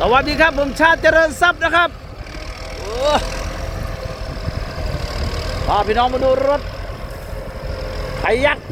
สวัสดีครับ ผมชาติเจริญทรัพย์นะครับโอ้พาพี่น้องมาดูรถไถยักษ์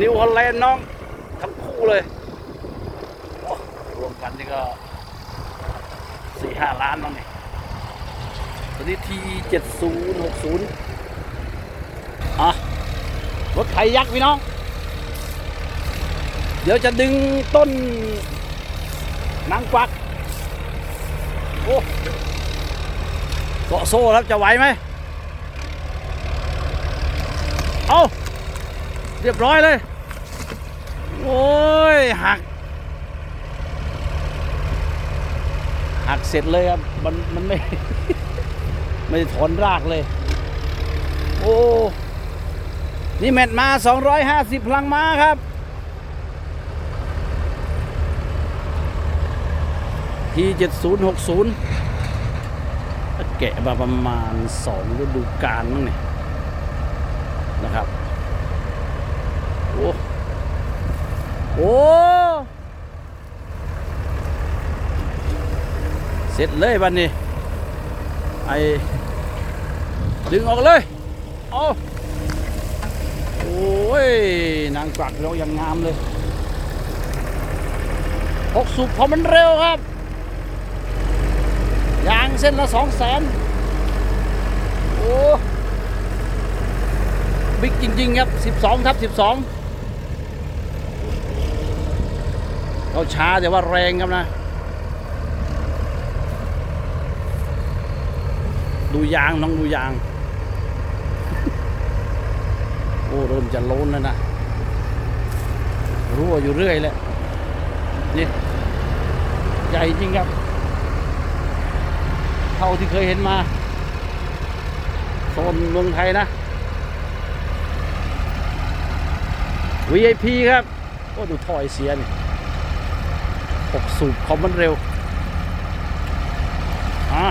นิวฮอลแลนด์น้อง ทั้งคู่เลย รวมกันนี่ก็สี่ห้าล้านน้องนี่ตัวนี้ทีเจ็ดศูนย์หกศูนย์อะ รถไถยักษ์พี่น้อง เดี๋ยวจะดึงต้นนางกวัก โอ้เกาะโซ่ครับจะไหวไหม เอาเรียบร้อยเลย โอ้ย หัก หักเสร็จเลยครับ มัน มันไม่ ไม่ถอนรากเลย โอ้ นี่แมตช์มา 250 พลังม้าครับ ที7060 แกะมาประมาณ 2 ฤดูกาลมั้งเนี่ยนะครับ โอ้โอ้เสร็จเลยบันนี้ไอดึงออกเลยเอาโอ้ย นางกวักเรายังงามเลยหกสุกเพราะมันเร็วครับ ยางเส้นละสองแสนโอ้บิ๊กจริงๆครับ12ทับ12เราช้าแต่ว่าแรงครับนะ ดูยางน้องดูยาง โอ้เริ่มจะโล้นแล้วนะรั่วอยู่เรื่อยเลยนี่ใหญ่จริงครับ เท่าที่เคยเห็นมาโซนเมืองไทยนะ VIP ครับ ก็ดูถอยเสียนี่หกสูบคอมมันเร็วอะ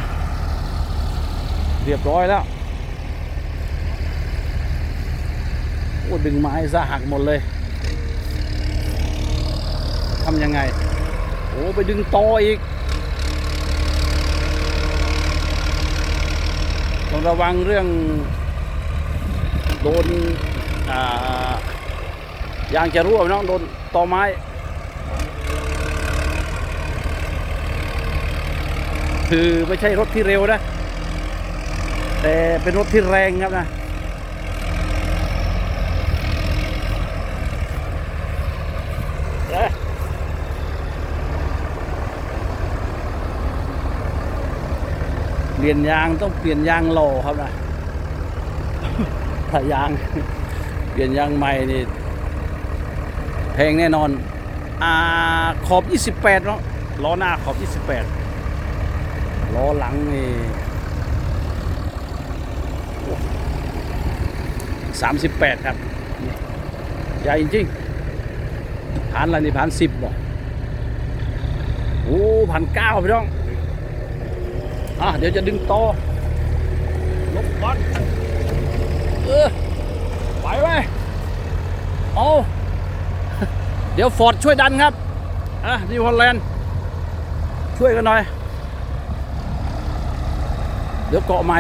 เรียบร้อยแล้ว โอ้ดึงไม้ซะหักหมดเลยทำยังไง โอ้ไปดึงตออีก ต้องระวังเรื่อง โดนยางจะรั่วน้องโดนตอไม้คือไม่ใช่รถที่เร็วนะ แต่เป็นรถที่แรงครับนะ เอ๊ะเปลี่ยนยางต้องเปลี่ยนยางโลครับนะถ้ายาง เปลี่ยนยางใหม่นี่แพงแน่นอน อ่าขอบ 28เนาะล้อหน้าขอบ 28ล้อหลังนี่38ครับใหญ่จริงๆผ่านอะไรนี่ผ่านสิบบ่โอ้ผ่านเก้าพี่น้อง อะเดี๋ยวจะดึงต่อลบบอลเออไหวไหมเอาเดี๋ยวฟอร์ดช่วยดันครับ อะนิวฮอลแลนด์ช่วยกันหน่อย เดี๋ยวเกาะใหม่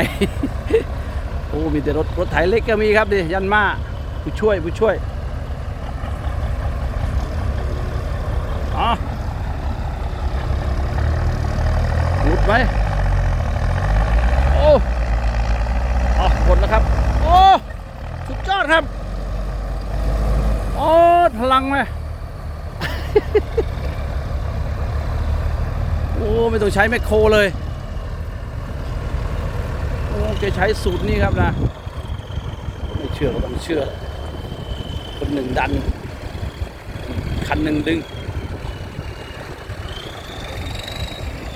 โอ้ มีแต่รถ รถไถเล็กก็มีครับดิ ยันมาผู้ช่วยผู้ช่วยอะหลุดไหมโอ้อะหมดแล้วครับ โอ้ สุดย อดครับ โอ้พลังไหมโอ้ไม่ต้องใช้แมคโครเลยโอ้แกใช้สูตรนี้ครับนะ ไม่เชื่อก็ต้องเชื่อ คนหนึ่งดัน คันหนึ่งดึง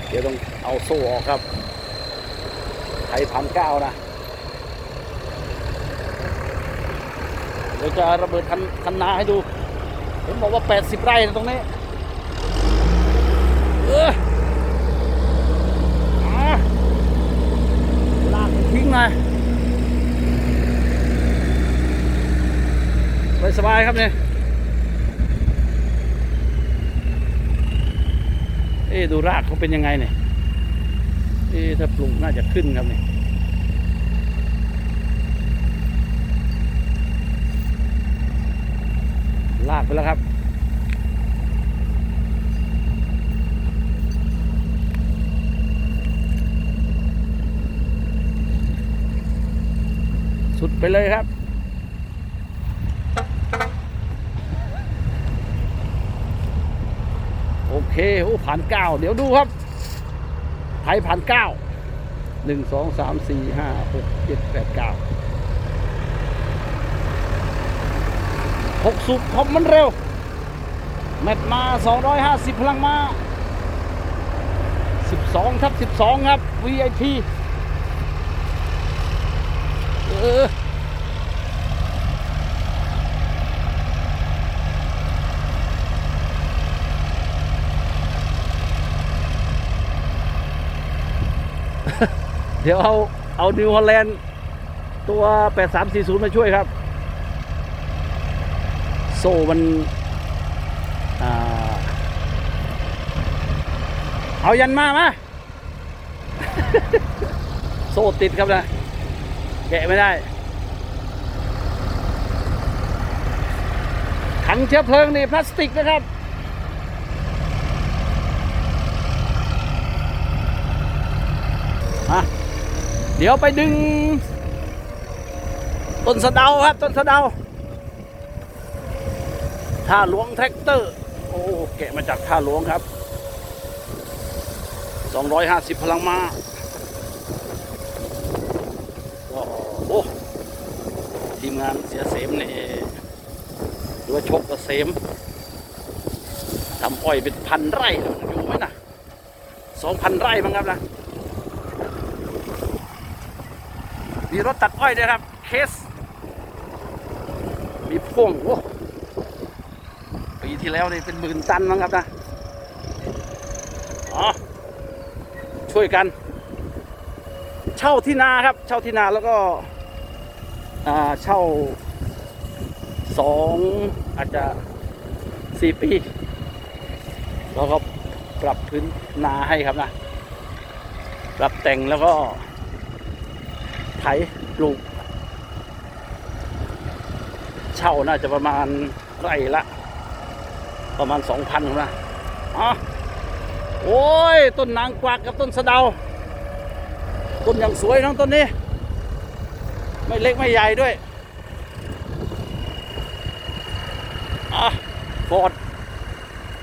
เดี๋ยวต้องเอาโซ่ออกครับไทยพันเก้านะ ดี๋ยวจะระเบิดคันคันนาให้ดูผมบอกว่า 80 ไร่นะตรงนี้ เอออะลากทิ้งเลยสบายครับเนี่ยเอ๊ดูรากเขาเป็นยังไงเนี่ยเอ๊ะถ้าปลูกน่าจะขึ้นครับเนี่ยากไปแล้วครับ สุดไปเลยครับโอเค โอ้ผ่านเก้า เดี๋ยวดูครับไทยผ่านเก้าหนึ่งสองสามสี่ห้าหกเจ็ดแปดเก้า หกสุดคอมมันเร็ว แมตมา 250 พลังมา 12ทับ12 ครับ VIP เออเดี๋ยวเอา เอานิวฮอลแลนด์ตัว 8340 มาช่วยครับ โซ่มันอเอายันมามาโซ่ติดครับนะแกะไม่ได้ ถังเชื้อเพลิงนี่พลาสติกนะครับเดี๋ยวไปดึง ต้นสะเดาครับ ต้นสะเดา ท่าหลวงแท็กเตอร์ โอ้แกะมาจากท่าหลวงครับ 250 พลังม้าโอ้โทีมงานเสียเสมเนี่ยหรือว่าชกกระเสมทำอ้อยเป็นพันไร่อยู่ไหมนะสองพันไร่มั้งครับนะมีรถตัดอ้อยด้วยครับ เคส มีพ่วงโอ้ ที่แล้วนี่เป็นหมื่นตันมั้งครับนะอ๋อช่วยกัน เช่าที่นาครับ เช่าที่นาแล้วก็อ่าเช่าสองอาจจะสี่ปีแล้วก็ปรับพื้นนาให้ครับนะปรับแต่งแล้วก็ไถปลูก เช่าน่าจะประมาณไร่ละ ประมาณสองพันนะอ๋อโอ้ย ต้นนางกวักกับต้นสะเดา ต้นอย่างสวยทั้งต้นนี้ ไม่เล็กไม่ใหญ่ด้วยอะฟอร์ด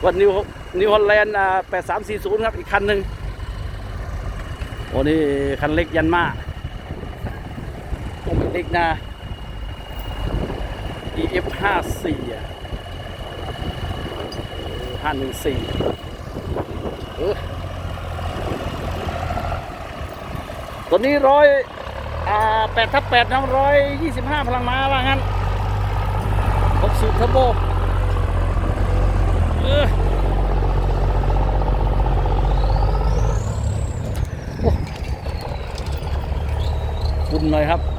วันนิวนิวฮอลแลนด์แปดสามสี่ศูนย์ครับ อีกคันหนึ่งโอ้นี่คันเล็กยันมาต้องเป็นเล็กนะ EF ห้าสี่อะ ห้าหนึ่งสี่ตัวนี้ร้อยแปดทับแปดน้องร้อยยี่สิบห้าพลังม้าว่างั้นหกสูบเทอร์โบคุณหน่อยครับ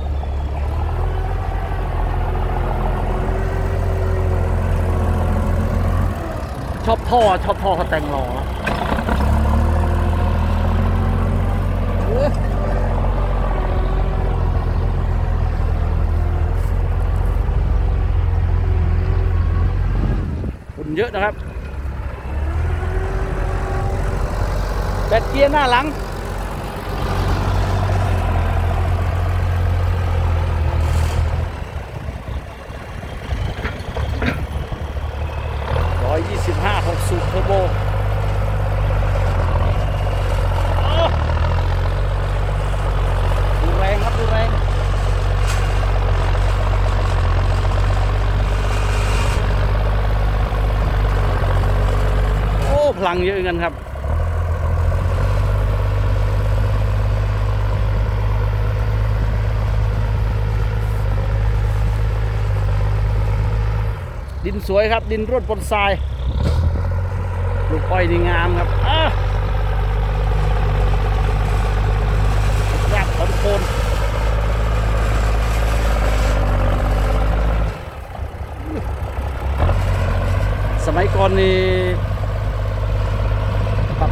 ชอบท่อชอบท่อเขาแต่งหล่อเอ้ยฝุ่นเยอะนะครับแบตเกียร์หน้าหลัง ร้อยยี่สิบห้าหกสูบเทอร์โบโอ้ดูแรงครับ ดูแรง โอ้ พลังเยอะเงินครับ ดินสวยครับ ดินร่วนปนทรายลูกอ้อยดีงามครับอะรากถอนโคนมัยก่อนนี่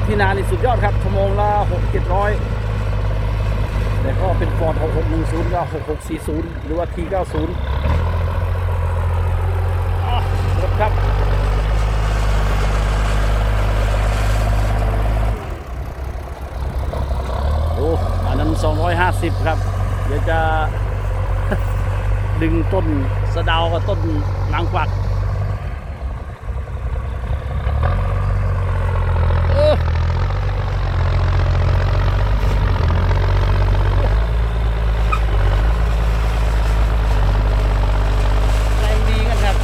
ที่นานี่สุดยอดครับชั่วโมงละหกเจ็ดร้อยแต่ก็เป็นฟอร์ด6610ก็6640หรือว่า T90 อะรถครับโอ้อันนั้น250ครับ เดี๋ยวจะดึงต้นสะดาวกับต้นนางกวักเออแรงดีกันครับ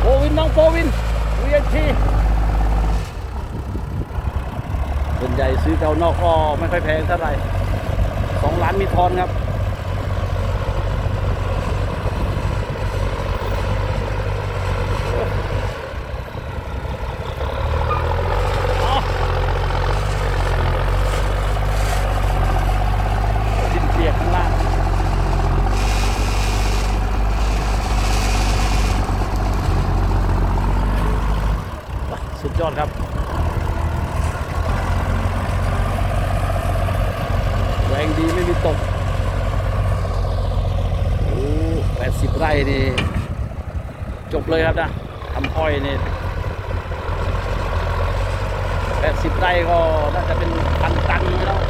โฟวินน้องโฟวิน VIP ส่ วนใหญ่ซื้อกานอกก็ไม่ค่อยแพงเท่าไหร่สองล้านมีทอนครับ ดินเปียกข้างล่าง สุดยอดครับ แรงดีไม่มีตก โอ้แปดสิบไร่นี่ จบเลยครับนะทำ อ้อยนี่แปดสิบไร่ก็น่าจะเป็นพันตันแล้ว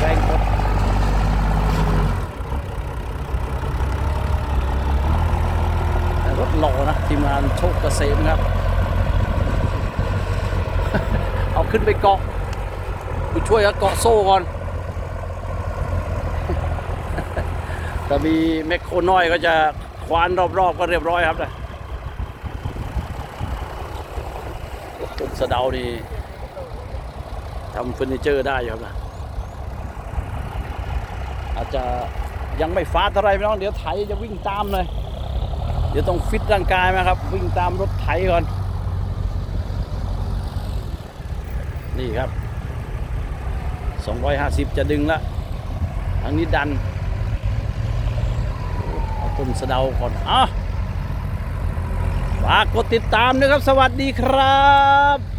แรงกดรถหล่อนะทีมงานโชคเกษมครับ เอาขึ้นไปเกาะไปช่วยเขาเกาะโซ่ก่อนถ้ามีแมคโครน้อยก็จะ ควานรอบๆก็เรียบร้อยครับนะต้นสะเดานี่ทำเฟอร์นิเจอร์ได้อยู่ครับนะอาจจะยังไม่ฟาดเท่าไรพี่น้องเดี๋ยวไถจะวิ่งตามเลย เดี๋ยวต้องฟิตร่างกายมาครับ วิ่งตามรถไถก่อน นี่ครับ 250 จะดึงละทางนี้ดัน ต้นสะเดาก่อนอะฝากกดติดตามนะครับ สวัสดีครับ